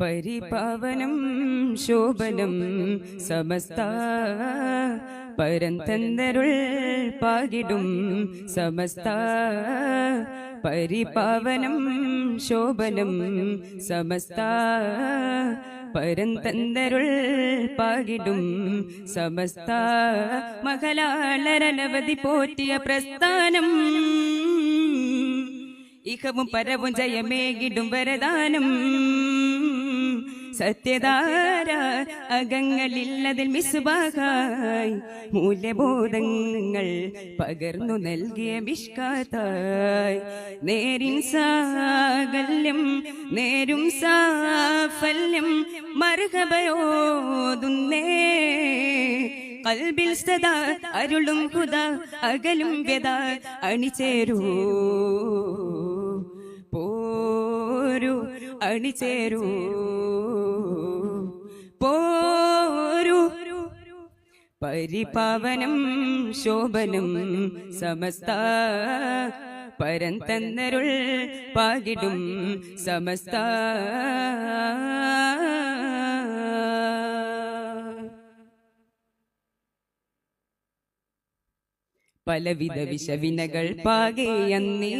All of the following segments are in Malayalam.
പരിപാവനം ശോഭനം സമസ്ത പരന്തന്തരുൾ പാകിടും സമസ്ത പരിപാവനം ശോഭനം സമസ്ത പരന്തന്തരുൾ പാകിടും സമസ്ത മകളാളരനവധി പോറ്റിയ പ്രസ്ഥാനം. ഇഹവും പരവും ജയമേകിടും വരദാനം. സത്യധാര അകങ്ങളില്ലതിൽ മിസ്ബാഹായി. മൂല്യബോധങ്ങൾ പകർന്നു നൽകിയ മിഷ്കാത്തായി. നേരിൻ സാകല്യം നേരും സാഫല്യം മർഹബയോതുന്നേ. കൽബിൽ സദാ അരുളും കുത അകലും വ്യത അണിചേരൂ. അണിചേരൂ പോരു. പരിപാവനം ശോഭനം സമസ്ത പരന്തന്നരുൾ പാകിടും സമസ്ത പലവിധ വിഷവിനകൾ പാകെയന്നീ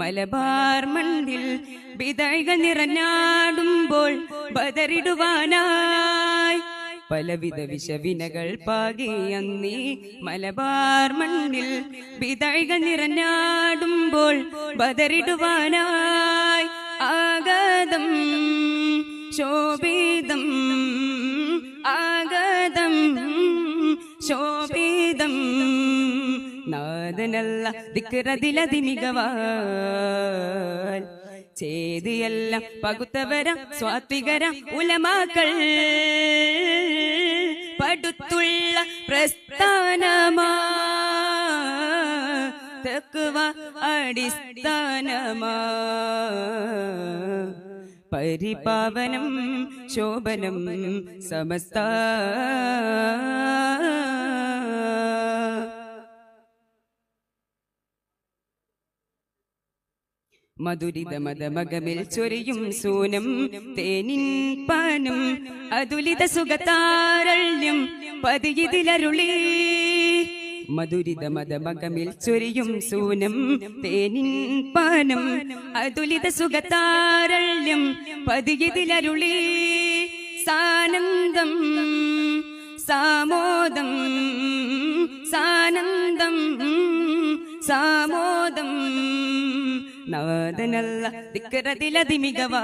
മലബാർ മണ്ണിൽ വിതൈക നിറഞ്ഞാടുമ്പോൾ ബദറിടുവാനായി പലവിധ വിഷവിനകൾ പാകിയന്നീ മലബാർ മണ്ണിൽ വിതൈക നിറഞ്ഞാടുമ്പോൾ ബദറിടുവാനായി ആഗതം ശോഭിതം ആഗതം ശോഭിതം. നാദനല്ല ദിക്കറതിലതി ചേതിയെല്ലാം പകുത്തവര സ്വാത്വികര ഉലമാക്കൾ. പടുത്തുള്ള പ്രസ്ഥാനമാ. തെക്കുവ അടിസ്ഥാനമാ. പരിപാവനം ശോഭനം സമസ്ത മധുരിത മതമകമിൽ ചൊരിയും സൂനം തേനിൻ പാനം അതുലിത സുഖതാരള്യം പതിയിതിലരുളി. മധുരിതമതമകമിൽ ചൊരിയും സൂനം തേനിൻ പാനം അതുലിത സുഖതാരള്യം പതിയിതിലരുളി. സാനന്ദം സാമോദം സാനന്ദം സാമോദം. നാദനല്ല തിക്കരതിലതി മികവാൽ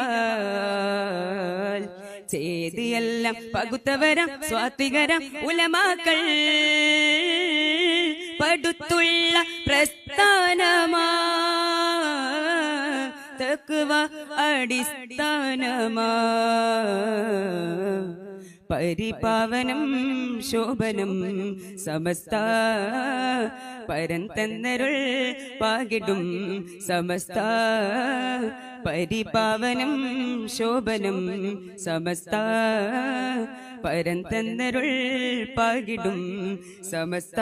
ചേതിയെല്ലാം പകുത്തവര സ്വാത്വികര ഉലമാക്കൾ. പടുത്തുള്ള പ്രസ്ഥാനമാ. അടിസ്ഥാനമാ. പരിപാവനം ശോഭനം സമസ്ത പരന്തന്നരുൾ പാകിടും സമസ്ത പരിപാവനം ശോഭനം സമസ്ത പരന്തന്നരുൾ പാകിടും സമസ്ത